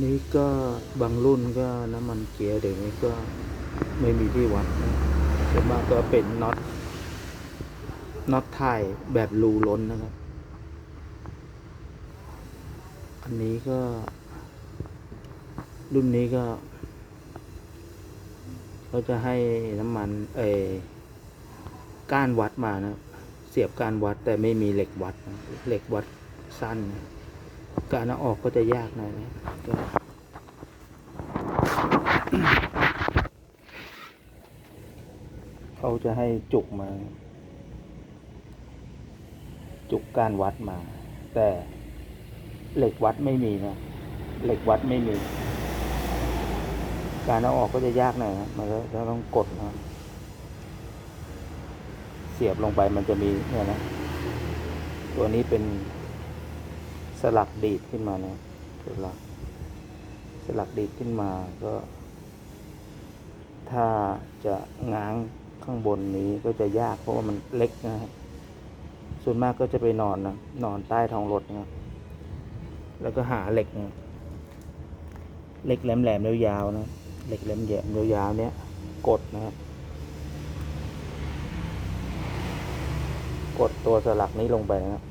นี้ก็บางรุ่นก็น้ำมันเกียร์เดี๋ยวนี้ก็ไม่มีที่วัดนะส่วนมากก็เป็นน็อตน็อตไทยแบบรูล้นนะครับ อันนี้ก็รุ่นนี้ก็เขาจะให้น้ำมันเอก้านวัดมานะ เสียบก้านวัดแต่ไม่มีเหล็กวัด เหล็กวัดสั้นนะ การเอาออกก็จะยากหน่อยนะเขาจะให้จุกมา จุกการวัดมา แต่เหล็กวัดไม่มีนะเหล็กวัดไม่มี การเอาออกก็จะยากหน่อยนะมันก็จะต้องกดนะเสียบลงไปมันจะมีเนี่ยนะ ตัวนี้เป็น สลักดีดขึ้นมานะสลักสลักดีดขึ้นมาก็ ถ้าจะง้างข้างบนนี้ก็จะยากเพราะว่ามันเล็กนะส่วนมากก็จะไปนอนนะนอนใต้ท้องรถนะครับแล้วก็หาเหล็กนะเหล็กแหลมๆยาวๆนะเหล็กแหลมๆยาวๆเนี้ยกดนะครับกดตัวสลักนี้ลงไปนะครับ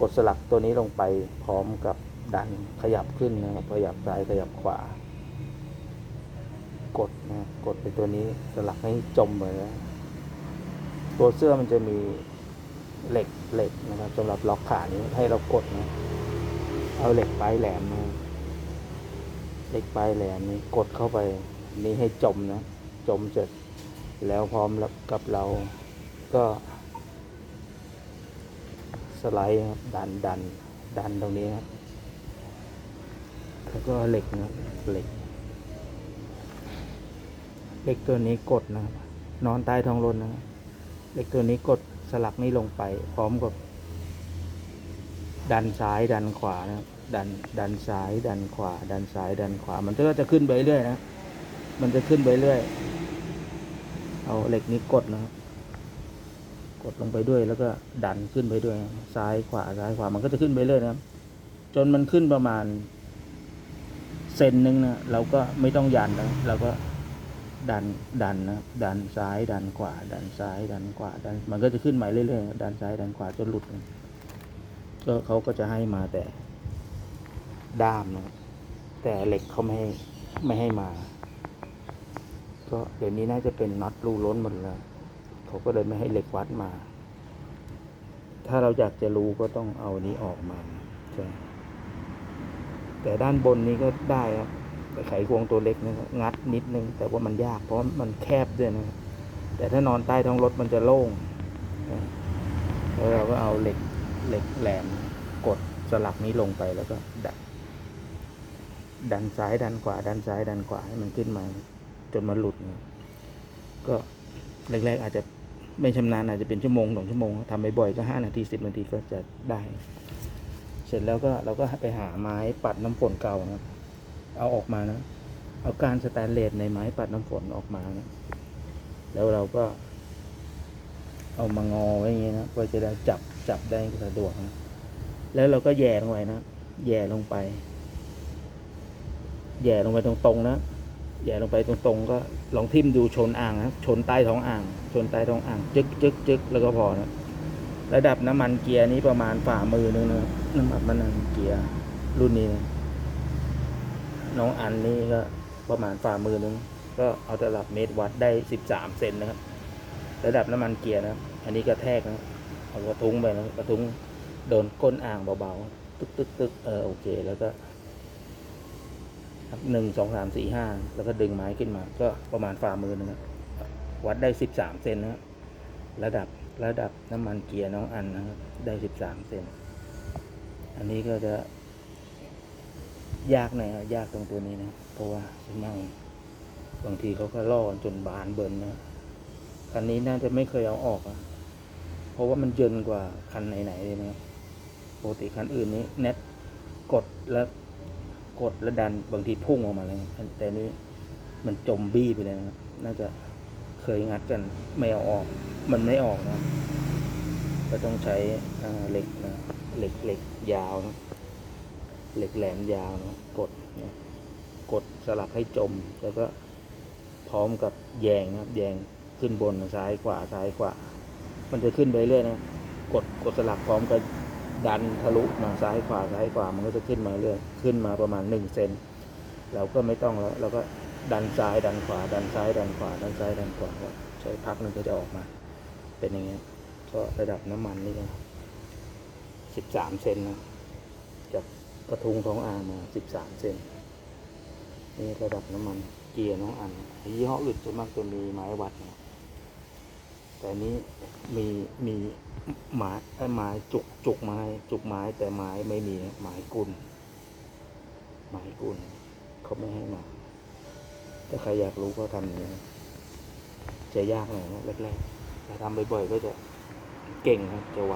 กดสลักตัวนี้ลงไปพร้อมกับดันขยับขึ้นนะครับขยับซ้ายขยับขวา กดนะกดไปตัวนี้สลักให้จมไปนะตัวเสื้อมันจะมีเหล็กเหล็กนะครับสำหรับล็อกขานี้ให้เรากดนะเอาเหล็กปลายแหลมนะเหล็กปลายแหลมนี้กดเข้าไปนี้ให้จมนะ จมเสร็จแล้วพร้อมกับเราก็ สไลด์ครับดันดันดันตรงนี้ครับแล้วก็เหล็กนะเหล็กเหล็กตัวนี้กดนะครับนอนใต้ท้องรถนะเหล็กตัวนี้กดสลักนี้ลงไป พร้อมกับ ดันซ้ายดันขวานะครับดันดันซ้ายดันขวา ดันซ้ายดันขวา มันก็จะขึ้นไปเรื่อยนะมันจะขึ้นไปเรื่อย เอาเหล็กนี้กดนะครับ กดลงไปด้วยแล้วก็ดันขึ้นไปด้วย ซ้ายขวาซ้ายขวามันก็จะขึ้นไปเรื่อยนะครับ จนมันขึ้นประมาณเซนหนึ่งนะเราก็ไม่ต้องยันนะเราก็ดันดันนะดันซ้ายดันขวา ดันซ้าย ดันขวาดันมันก็จะขึ้นมาเรื่อยๆดันซ้ายดันขวาจนหลุดก็เขาก็จะให้มาแต่ ด้ามนะแต่เหล็กเขาไม่ให้ไม่ให้มา ก็เดี๋ยวนี้น่าจะเป็นน็อตรูล้นหมดแล้ว เขาก็เลยไม่ให้เหล็กวัดมา ถ้าเราอยากจะรู้ก็ต้องเอานี้ออกมาใช่แต่ด้านบนนี้ก็ได้ครับไขควงตัวเล็กนะครับงัดนิดนึง แต่ว่ามันยากเพราะมันแคบด้วยนะครับแต่ถ้านอนใต้ท้องรถมันจะโล่งแล้วเราก็เอาเหล็กเหล็กแหลมกดสลักนี้ลงไปแล้วก็ดันดันซ้ายดันขวาดันซ้ายดันขวาให้มันขึ้นมา จนมันหลุด ก็แรกๆอาจจะ ไม่ชำนาญอาจจะเป็นชั่วโมงสองชั่วโมงทำบ่อยๆก็ห้านาทีสิบนาทีก็จะได้ เสร็จแล้วก็เราก็ไปหาไม้ปัดน้ำฝนเก่านะเอาออกมานะเอาการสแตนเลสในไม้ปัดน้ำฝนออกมานะแล้วเราก็ เอามางอไว้อย่างนี้นะเพื่อจะได้จับจับได้สะดวกนะแล้วเราก็แย่ลงไปนะแย่ลงไป แย่ลงไปตรงๆนะ แย่ลงไปตรงๆ ก็ลองทิ่มดูชนอ่างนะชนใต้ท้องอ่าง ชนใต้ท้องอ่าง จึกจึกจึกแล้วก็พอนะระดับน้ำมันเกียร์นี้ประมาณฝ่ามือนึงนะครับน้ำมันมันเกียร์รุ่นนี้นะน้องอันนี้ก็ประมาณฝ่ามือนึงก็เอาระดับเมตรวัดได้สิบสามเซนนะครับ ระดับน้ำมันเกียร์นะอันนี้กระแทกนะเอากระทุ้งไปนะกระทุ้งโดนก้นอ่างเบาๆตึกตึกตึกเออโอเค แล้วก็ หนึ่งสองสามสี่ห้าแล้วก็ดึงไม้ขึ้นมา ก็ประมาณฝ่ามือนึงนะครับวัดได้สิบสามเซนนะครับระดับระดับน้ำมันเกียร์น้องอันนะครับ ได้สิบสามเซนอันนี้ก็จะ ยากหน่อยนะยากตรงตัวนี้นะ เพราะว่าส่วนมากบางทีเขาก็ล่อจนบานเบิร์นนะคันนี้น่าจะไม่เคยเอาออกอะเพราะว่ามันเยินกว่าคันไหนๆเลยนะปกติคันอื่นนี้เน็ตกดแล้ว กดแล้วดันบางทีพุ่งออกมาเลยแต่นี้มันจมบี้ไปเลยนะครับน่าจะเคยงัดกันไม่เอาออก มันไม่ออกนะ ก็ต้องใช้เหล็กนะเหล็กเหล็กยาวนะเหล็กแหลมยาวนะกดนะกดสลักให้จม แล้วก็พร้อมกับแยงนะครับ แยงขึ้นบนซ้ายขวาซ้ายขวา มันจะขึ้นไปเรื่อยนะ กดกดสลักพร้อมกับ ดันทะลุมาซ้ายขวาซ้ายขวามันก็จะขึ้นมาเรื่อยขึ้นมาประมาณหนึ่งเซนเราก็ไม่ต้องแล้วเราก็ดันซ้ายดันขวา ดันซ้ายดันขวา ดันซ้ายดันขวาใช้พักนึงก็จะออกมา เป็นอย่างเงี้ยก็ระดับน้ำมันนี่ก็สิบสามเซนนะจากกระทุงท้องอ่างมาสิบสามเซนนี่ระดับน้ำมันเกียร์น้องอันยี่ห้ออื่นจะมากจะมีไม้วัดนะ แต่นี้มีมีไม้เอ้ยไม้จุกจุกไม้ จุกไม้แต่ไม้ไม่มีไม้กุลไม้กุลเขาไม่ให้มาถ้าใครอยากรู้ก็ทำอย่างนี้จะยากหน่อยนะแรกๆแต่ทำบ่อยๆก็จะเก่งครับจะไว